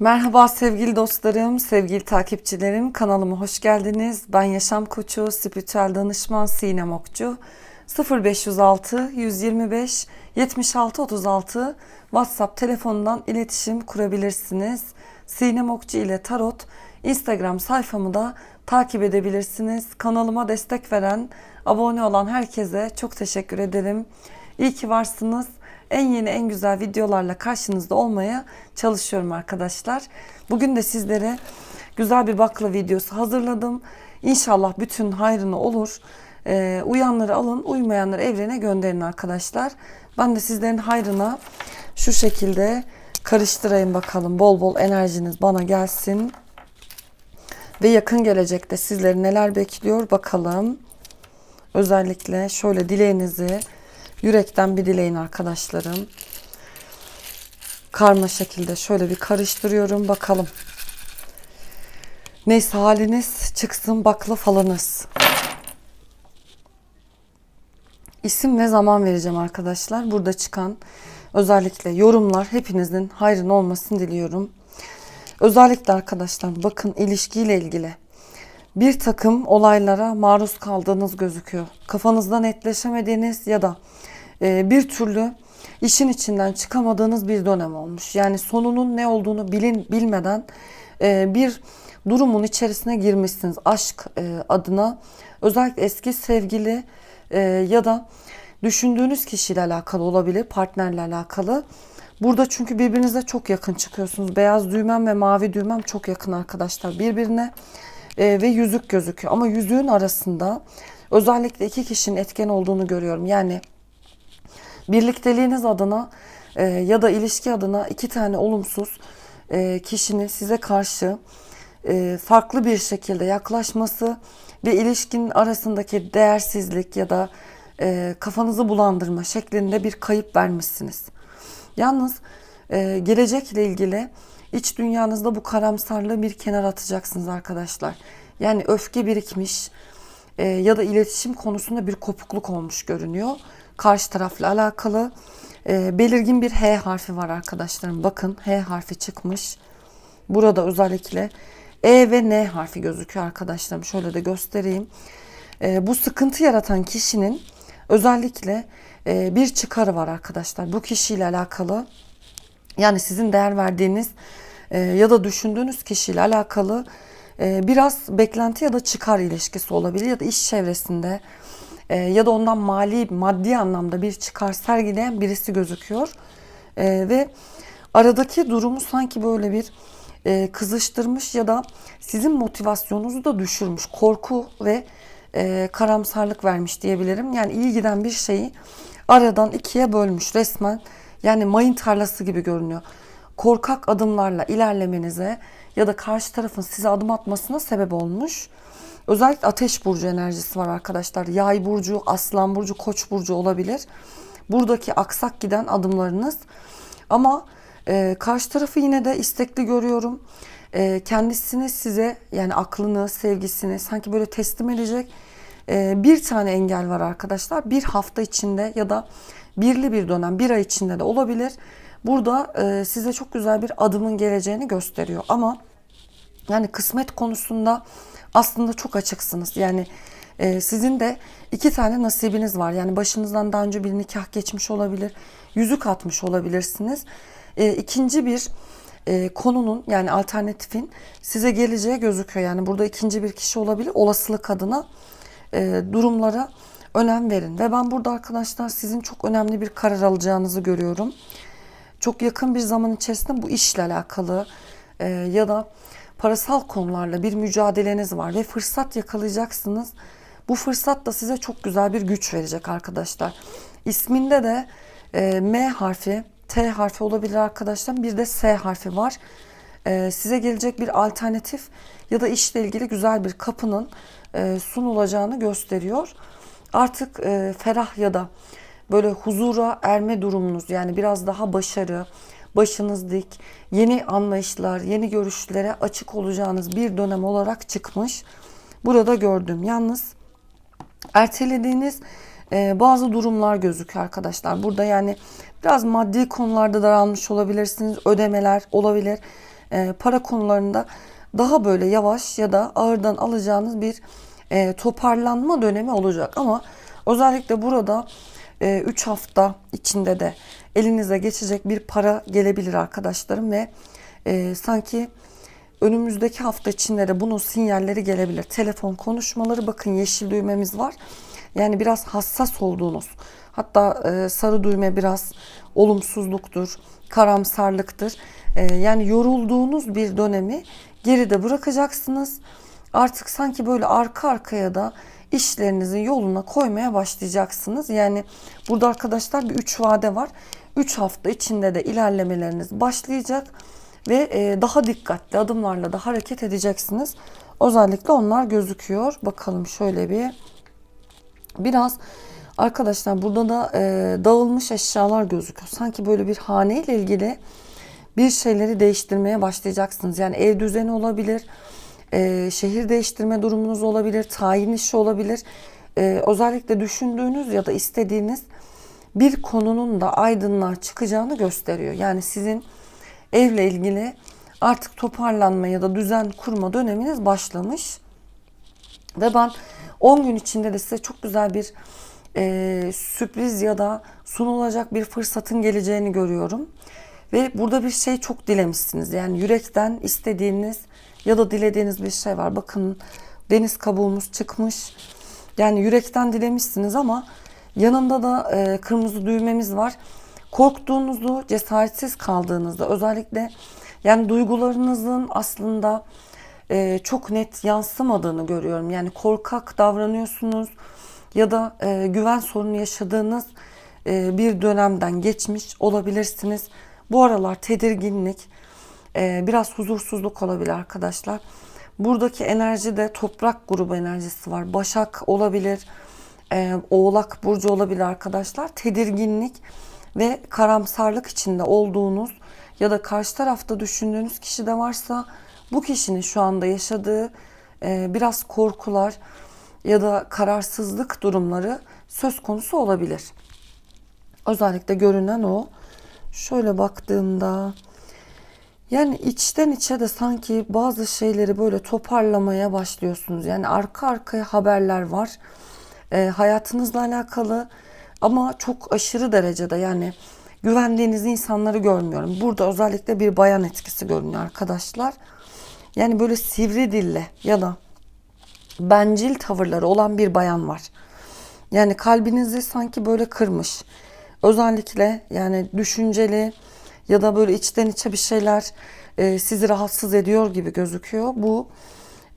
Merhaba sevgili dostlarım, sevgili takipçilerim. Kanalıma hoş geldiniz. Ben yaşam koçu, spiritüel danışman Sinem Okçu. 0506 125 76 36 WhatsApp telefonundan iletişim kurabilirsiniz. Sinem Okçu ile Tarot Instagram sayfamı da takip edebilirsiniz. Kanalıma destek veren, abone olan herkese çok teşekkür ederim. İyi ki varsınız en yeni en güzel videolarla karşınızda olmaya çalışıyorum arkadaşlar. Bugün de sizlere güzel bir bakla videosu hazırladım. İnşallah bütün hayrını olur. Ee, uyanları alın, uymayanları evrene gönderin arkadaşlar. Ben de sizlerin hayrına şu şekilde karıştırayım bakalım. Bol bol enerjiniz bana gelsin. Ve yakın gelecekte sizleri neler bekliyor bakalım. Özellikle şöyle dileğinizi Yürekten bir dileyin arkadaşlarım. Karma şekilde şöyle bir karıştırıyorum bakalım. Neyse haliniz çıksın bakla falınız. İsim ve zaman vereceğim arkadaşlar. Burada çıkan özellikle yorumlar hepinizin hayrın olmasını diliyorum. Özellikle arkadaşlar bakın ilişkiyle ilgili bir takım olaylara maruz kaldığınız gözüküyor. Kafanızda netleşemediğiniz ya da bir türlü işin içinden çıkamadığınız bir dönem olmuş. Yani sonunun ne olduğunu bilin bilmeden e, bir durumun içerisine girmişsiniz aşk e, adına. Özellikle eski sevgili ya da düşündüğünüz kişiyle alakalı olabilir, partnerle alakalı. Burada çünkü birbirinize çok yakın çıkıyorsunuz. Beyaz düğmem ve mavi düğmem çok yakın arkadaşlar birbirine ve yüzük gözüküyor. Ama yüzüğün arasında özellikle iki kişinin etken olduğunu görüyorum. Yani birlikteliğiniz adına e, ya da ilişki adına iki tane olumsuz e, kişinin size karşı e, farklı bir şekilde yaklaşması ve ilişkinin arasındaki değersizlik ya da e, kafanızı bulandırma şeklinde bir kayıp vermişsiniz. Yalnız e, gelecekle ilgili iç dünyanızda bu karamsarlığı bir kenara atacaksınız arkadaşlar. Yani öfke birikmiş e, ya da iletişim konusunda bir kopukluk olmuş görünüyor karşı tarafla alakalı e, belirgin bir H harfi var arkadaşlarım. Bakın H harfi çıkmış. Burada özellikle E ve N harfi gözüküyor arkadaşlarım. Şöyle de göstereyim. E, bu sıkıntı yaratan kişinin özellikle e, bir çıkarı var arkadaşlar. Bu kişiyle alakalı yani sizin değer verdiğiniz e, ya da düşündüğünüz kişiyle alakalı e, biraz beklenti ya da çıkar ilişkisi olabilir ya da iş çevresinde e, ya da ondan mali maddi anlamda bir çıkar sergileyen birisi gözüküyor. E, ve aradaki durumu sanki böyle bir e, kızıştırmış ya da sizin motivasyonunuzu da düşürmüş. Korku ve e, karamsarlık vermiş diyebilirim. Yani iyi giden bir şeyi aradan ikiye bölmüş resmen. Yani mayın tarlası gibi görünüyor. Korkak adımlarla ilerlemenize ya da karşı tarafın size adım atmasına sebep olmuş. Özellikle ateş burcu enerjisi var arkadaşlar. Yay burcu, aslan burcu, koç burcu olabilir. Buradaki aksak giden adımlarınız. Ama e, karşı tarafı yine de istekli görüyorum. E, kendisini size yani aklını, sevgisini sanki böyle teslim edecek e, bir tane engel var arkadaşlar. Bir hafta içinde ya da birli bir dönem, bir ay içinde de olabilir. Burada e, size çok güzel bir adımın geleceğini gösteriyor. Ama yani kısmet konusunda aslında çok açıksınız. Yani e, sizin de iki tane nasibiniz var. Yani başınızdan daha önce bir nikah geçmiş olabilir, yüzük atmış olabilirsiniz. E, ikinci bir e, konunun yani alternatifin size geleceği gözüküyor. Yani burada ikinci bir kişi olabilir. Olasılık adına e, durumlara önem verin. Ve ben burada arkadaşlar sizin çok önemli bir karar alacağınızı görüyorum. Çok yakın bir zaman içerisinde bu işle alakalı e, ya da parasal konularla bir mücadeleniz var ve fırsat yakalayacaksınız. Bu fırsat da size çok güzel bir güç verecek arkadaşlar. İsminde de e, M harfi, T harfi olabilir arkadaşlar. Bir de S harfi var. E, size gelecek bir alternatif ya da işle ilgili güzel bir kapının e, sunulacağını gösteriyor. Artık e, ferah ya da böyle huzura erme durumunuz yani biraz daha başarı, başınız dik, yeni anlayışlar, yeni görüşlere açık olacağınız bir dönem olarak çıkmış. Burada gördüm. Yalnız ertelediğiniz e, bazı durumlar gözüküyor arkadaşlar. Burada yani biraz maddi konularda daralmış olabilirsiniz. Ödemeler olabilir. e, para konularında daha böyle yavaş ya da ağırdan alacağınız bir e, toparlanma dönemi olacak. Ama özellikle burada 3 hafta içinde de elinize geçecek bir para gelebilir arkadaşlarım ve e, sanki önümüzdeki hafta içinde de bunun sinyalleri gelebilir. Telefon konuşmaları bakın yeşil düğmemiz var. Yani biraz hassas olduğunuz hatta e, sarı düğme biraz olumsuzluktur, karamsarlıktır. E, yani yorulduğunuz bir dönemi geride bırakacaksınız. Artık sanki böyle arka arkaya da işlerinizin yoluna koymaya başlayacaksınız. Yani burada arkadaşlar bir 3 vade var. 3 hafta içinde de ilerlemeleriniz başlayacak ve e, daha dikkatli adımlarla da hareket edeceksiniz. Özellikle onlar gözüküyor. Bakalım şöyle bir biraz arkadaşlar burada da e, dağılmış eşyalar gözüküyor. Sanki böyle bir hane ile ilgili bir şeyleri değiştirmeye başlayacaksınız. Yani ev düzeni olabilir, e, şehir değiştirme durumunuz olabilir, tayin işi olabilir. E, özellikle düşündüğünüz ya da istediğiniz bir konunun da aydınlığa çıkacağını gösteriyor. Yani sizin evle ilgili artık toparlanma ya da düzen kurma döneminiz başlamış. Ve ben 10 gün içinde de size çok güzel bir e, sürpriz ya da sunulacak bir fırsatın geleceğini görüyorum. Ve burada bir şey çok dilemişsiniz. Yani yürekten istediğiniz ya da dilediğiniz bir şey var. Bakın deniz kabuğumuz çıkmış. Yani yürekten dilemişsiniz ama yanında da e, kırmızı düğmemiz var. Korktuğunuzu, cesaretsiz kaldığınızda özellikle yani duygularınızın aslında e, çok net yansımadığını görüyorum. Yani korkak davranıyorsunuz ya da e, güven sorunu yaşadığınız e, bir dönemden geçmiş olabilirsiniz. Bu aralar tedirginlik, e, biraz huzursuzluk olabilir arkadaşlar. Buradaki enerji de toprak grubu enerjisi var. Başak olabilir, e, oğlak burcu olabilir arkadaşlar. Tedirginlik ve karamsarlık içinde olduğunuz ya da karşı tarafta düşündüğünüz kişi de varsa bu kişinin şu anda yaşadığı e, biraz korkular ya da kararsızlık durumları söz konusu olabilir. Özellikle görünen o. Şöyle baktığımda yani içten içe de sanki bazı şeyleri böyle toparlamaya başlıyorsunuz. Yani arka arkaya haberler var. E, hayatınızla alakalı ama çok aşırı derecede yani güvendiğiniz insanları görmüyorum. Burada özellikle bir bayan etkisi görünüyor arkadaşlar. Yani böyle sivri dille ya da bencil tavırları olan bir bayan var. Yani kalbinizi sanki böyle kırmış. Özellikle yani düşünceli ya da böyle içten içe bir şeyler e, sizi rahatsız ediyor gibi gözüküyor. Bu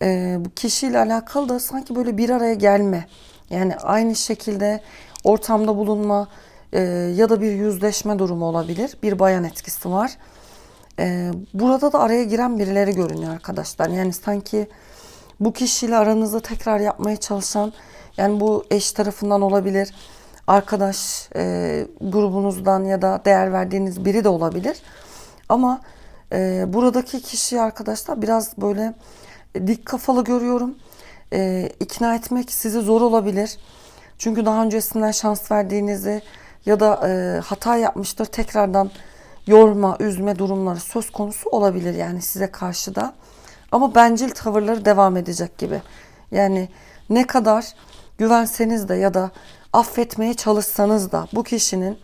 e, bu kişiyle alakalı da sanki böyle bir araya gelme. Yani aynı şekilde ortamda bulunma e, ya da bir yüzleşme durumu olabilir. Bir bayan etkisi var. E, burada da araya giren birileri görünüyor arkadaşlar. Yani sanki bu kişiyle aranızda tekrar yapmaya çalışan yani bu eş tarafından olabilir arkadaş e, grubunuzdan ya da değer verdiğiniz biri de olabilir. Ama e, buradaki kişi arkadaşlar biraz böyle dik kafalı görüyorum. E, ikna etmek sizi zor olabilir. Çünkü daha öncesinden şans verdiğinizi ya da e, hata yapmıştır tekrardan yorma, üzme durumları söz konusu olabilir yani size karşı da. Ama bencil tavırları devam edecek gibi. Yani ne kadar güvenseniz de ya da affetmeye çalışsanız da bu kişinin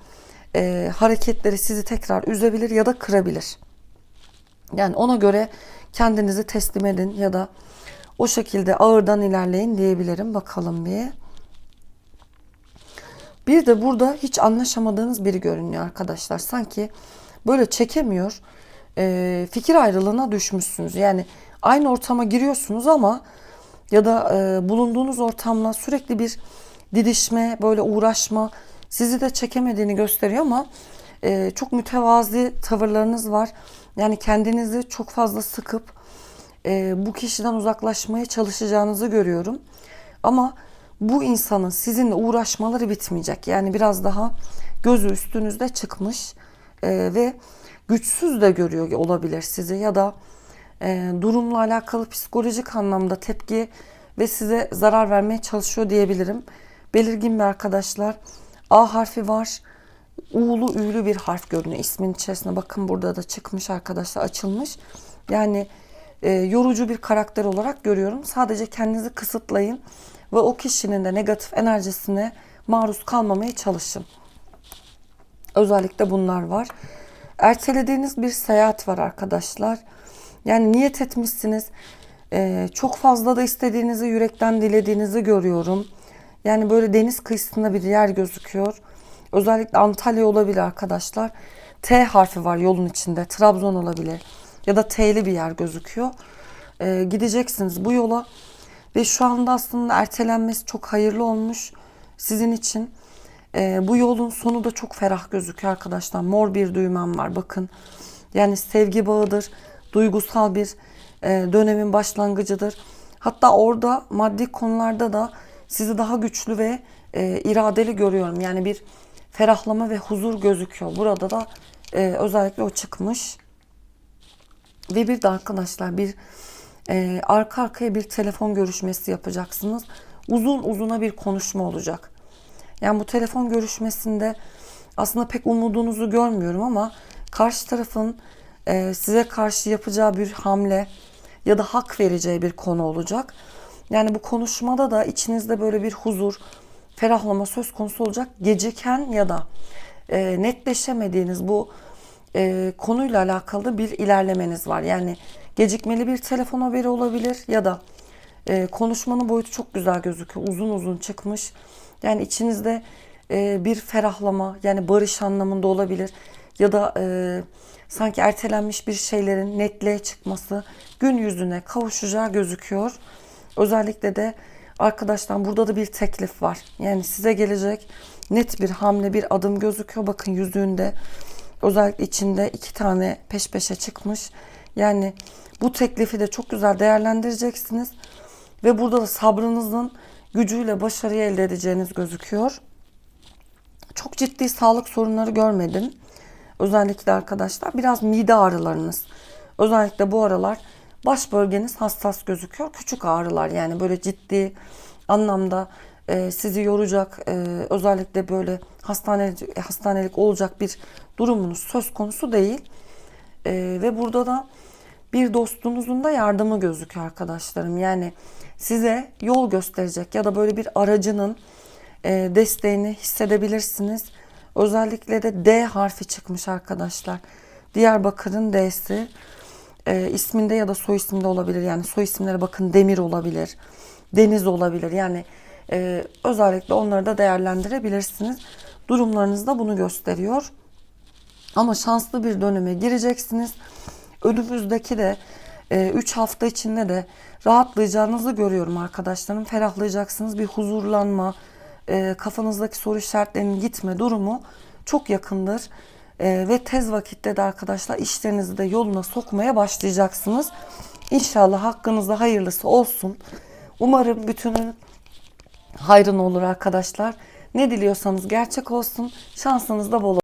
e, hareketleri sizi tekrar üzebilir ya da kırabilir. Yani ona göre kendinizi teslim edin ya da o şekilde ağırdan ilerleyin diyebilirim. Bakalım bir. Bir de burada hiç anlaşamadığınız biri görünüyor arkadaşlar. Sanki böyle çekemiyor. E, fikir ayrılığına düşmüşsünüz. Yani aynı ortama giriyorsunuz ama ya da e, bulunduğunuz ortamla sürekli bir didişme, böyle uğraşma sizi de çekemediğini gösteriyor ama e, çok mütevazi tavırlarınız var. Yani kendinizi çok fazla sıkıp e, bu kişiden uzaklaşmaya çalışacağınızı görüyorum. Ama bu insanın sizinle uğraşmaları bitmeyecek. Yani biraz daha gözü üstünüzde çıkmış e, ve güçsüz de görüyor olabilir sizi ya da e, durumla alakalı psikolojik anlamda tepki ve size zarar vermeye çalışıyor diyebilirim. Belirgin bir arkadaşlar. A harfi var. U'lu ü'lü bir harf görünüyor. İsmin içerisine bakın burada da çıkmış arkadaşlar açılmış. Yani e, yorucu bir karakter olarak görüyorum. Sadece kendinizi kısıtlayın ve o kişinin de negatif enerjisine maruz kalmamaya çalışın. Özellikle bunlar var. Ertelediğiniz bir seyahat var arkadaşlar. Yani niyet etmişsiniz. Ee, çok fazla da istediğinizi yürekten dilediğinizi görüyorum. Yani böyle deniz kıyısında bir yer gözüküyor. Özellikle Antalya olabilir arkadaşlar. T harfi var yolun içinde. Trabzon olabilir. Ya da T'li bir yer gözüküyor. Ee, gideceksiniz bu yola. Ve şu anda aslında ertelenmesi çok hayırlı olmuş sizin için. Ee, bu yolun sonu da çok ferah gözüküyor arkadaşlar. Mor bir düğmem var bakın. Yani sevgi bağıdır. Duygusal bir e, dönemin başlangıcıdır. Hatta orada maddi konularda da sizi daha güçlü ve e, iradeli görüyorum. Yani bir ferahlama ve huzur gözüküyor. Burada da e, özellikle o çıkmış. Ve bir de arkadaşlar bir e, arka arkaya bir telefon görüşmesi yapacaksınız. Uzun uzuna bir konuşma olacak. Yani bu telefon görüşmesinde aslında pek umudunuzu görmüyorum ama karşı tarafın size karşı yapacağı bir hamle ya da hak vereceği bir konu olacak. Yani bu konuşmada da içinizde böyle bir huzur, ferahlama söz konusu olacak. Geciken ya da e, netleşemediğiniz bu e, konuyla alakalı bir ilerlemeniz var. Yani gecikmeli bir telefon haberi olabilir ya da e, konuşmanın boyutu çok güzel gözüküyor. Uzun uzun çıkmış. Yani içinizde e, bir ferahlama yani barış anlamında olabilir ya da e, sanki ertelenmiş bir şeylerin netliğe çıkması gün yüzüne kavuşacağı gözüküyor. Özellikle de arkadaşlar burada da bir teklif var. Yani size gelecek net bir hamle bir adım gözüküyor. Bakın yüzüğünde özellikle içinde iki tane peş peşe çıkmış. Yani bu teklifi de çok güzel değerlendireceksiniz. Ve burada da sabrınızın gücüyle başarıyı elde edeceğiniz gözüküyor. Çok ciddi sağlık sorunları görmedim. Özellikle arkadaşlar biraz mide ağrılarınız. Özellikle bu aralar baş bölgeniz hassas gözüküyor. Küçük ağrılar yani böyle ciddi anlamda e, sizi yoracak e, özellikle böyle hastanelik, hastanelik olacak bir durumunuz söz konusu değil. E, ve burada da bir dostunuzun da yardımı gözüküyor arkadaşlarım. Yani size yol gösterecek ya da böyle bir aracının e, desteğini hissedebilirsiniz. Özellikle de D harfi çıkmış arkadaşlar. Diyarbakır'ın D'si. E, isminde ya da soy isminde olabilir. Yani soy isimlere bakın Demir olabilir. Deniz olabilir. Yani e, özellikle onları da değerlendirebilirsiniz. Durumlarınız da bunu gösteriyor. Ama şanslı bir döneme gireceksiniz. Önümüzdeki de 3 hafta içinde de rahatlayacağınızı görüyorum arkadaşlarım. Ferahlayacaksınız. Bir huzurlanma, e, kafanızdaki soru işaretlerinin gitme durumu çok yakındır. E, ve tez vakitte de arkadaşlar işlerinizi de yoluna sokmaya başlayacaksınız. İnşallah hakkınızda hayırlısı olsun. Umarım bütünün hayrına olur arkadaşlar. Ne diliyorsanız gerçek olsun. Şansınız da bol olsun.